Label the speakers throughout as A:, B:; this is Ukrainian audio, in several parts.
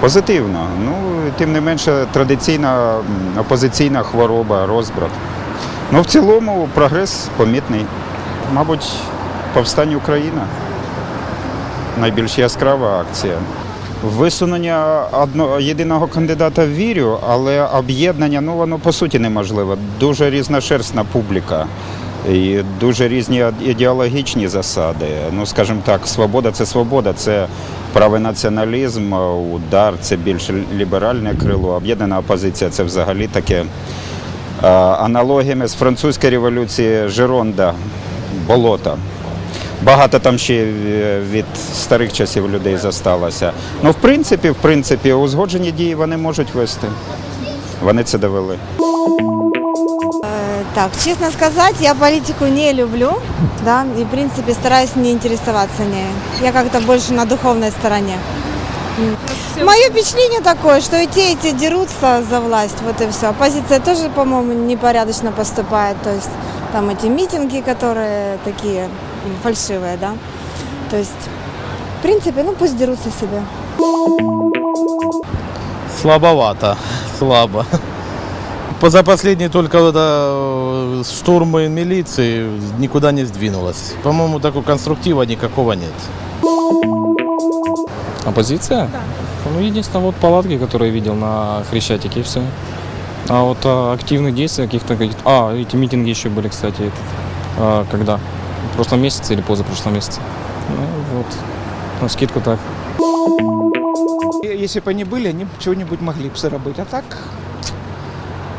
A: Позитивно. Ну, тим не менше, традиційна опозиційна хвороба, розбрат. Ну, в цілому прогрес помітний. Мабуть, повстання Україна. Найбільш яскрава акція. Висунення одного єдиного кандидата вірю, але об'єднання ну воно по суті неможливо. Дуже різношерстна публіка і дуже різні ідеологічні засади. Ну, скажімо так, свобода це свобода, це правий націоналізм, удар це більш ліберальне крило, об'єднана опозиція це взагалі таке. Аналогіями з французької революції Жеронда, болота. Багато там ще е, від старих часів людей зосталося. Ну, в принципі, в принципі, узгоджені дії вони можуть вести. Вони це довели.
B: Так, честно сказать, я политику не люблю, да, и в принципе стараюсь не интересоваться ней. Я как-то больше на духовной стороне. Мое впечатление такое, что и те, и те дерутся за власть, вот и все. Оппозиция тоже, по-моему, непорядочно поступает, то есть там эти митинги, которые такие м, фальшивые, да. То есть, в принципе, ну пусть дерутся себе.
C: Слабовато, слабо. За последний только это э, штурмы милиции никуда не сдвинулось. По-моему, такого конструктива никакого нет.
D: Оппозиция? Да. Ну, единственное, вот палатки, которые я видел на Хрещатике, и все. А вот а, активных действий каких-то... каких А, эти митинги еще были, кстати, этот, а, когда? В прошлом месяце или позапрошлом месяце. Ну, вот. На скидку так.
E: Если бы они были, они чего-нибудь могли бы заработать. А так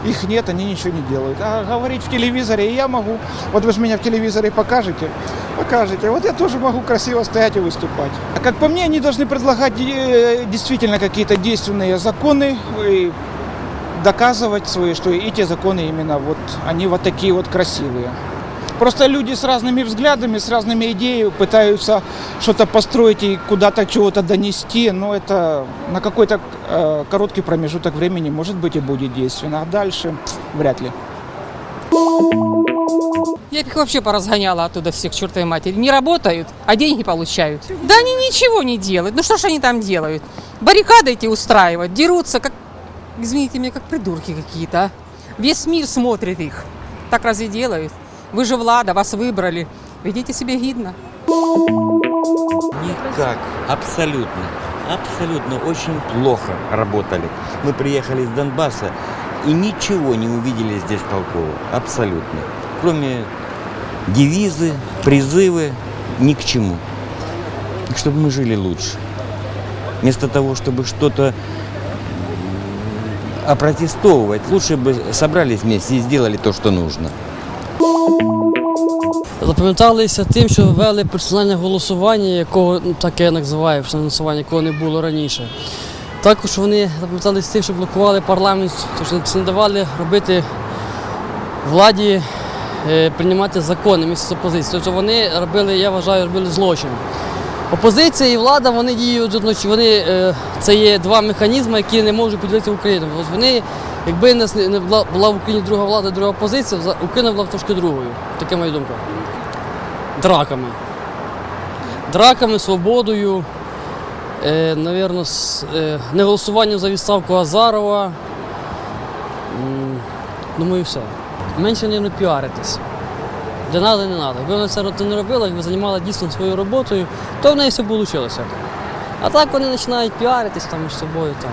E: их нет, они ничего не делают. А говорить в телевизоре и я могу. Вот вы же меня в телевизоре покажете, покажете. Вот я тоже могу красиво стоять и выступать. А как по мне, они должны предлагать э, действительно какие-то действенные законы и доказывать свои, что эти законы именно вот, они вот такие вот красивые. Просто люди с разными взглядами, с разными идеями пытаются что-то построить и куда-то чего-то донести, но это на какой-то э, короткий промежуток времени может быть и будет действенно, а дальше вряд ли.
F: Я их вообще поразгоняла оттуда всех чертовой матери. Не работают, а деньги получают. Да они ничего не делают. Ну что ж они там делают? Баррикады эти устраивают, дерутся, как, извините меня, как придурки какие-то. а. Весь мир смотрит их. Так разве делают? Вы же влада, вас выбрали. Ведите себя гидно.
G: Никак, абсолютно, абсолютно очень плохо работали. Мы приехали из Донбасса и ничего не увидели здесь толкового, абсолютно. Кроме девизы, призывы, ни к чему. Чтобы мы жили лучше. Вместо того, чтобы что-то опротестовывать, лучше бы собрались вместе и сделали то, что нужно.
H: Запам'яталися тим, що ввели персональне голосування, якого ну, таке називає персональне голосування, якого не було раніше. Також вони запам'яталися тим, що блокували парламент, це не давали робити владі е, приймати закони місце з опозиції. Тобто вони робили, я вважаю, робили злочин. Опозиція і влада вони діють одночі. Вони е, це є два механізми, які не можуть поділити Україну. Тобто вони, якби не була, була в Україні друга влада, друга Україна була б трошки другою. Така моя думка. Драками. Драками, свободою, е, навірно, з, е, не голосуванням за відставку Азарова. Думаю, все. Менше не піаритись. Де надо, не треба. Якби вона це не робила, якби займала дійсно своєю роботою, то в неї все вийшло. А так вони починають піаритись там між собою, там,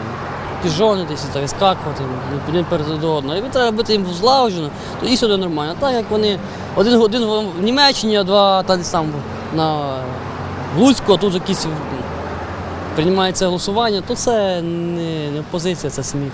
H: піжонитись, та вискакувати один перед одного. І треба робити їм злагоджено, то і сюди нормально. Так як вони один, один в Німеччині, а два та сам на Луцьку, а тут якісь приймається голосування, то це не, не опозиція, це сміх.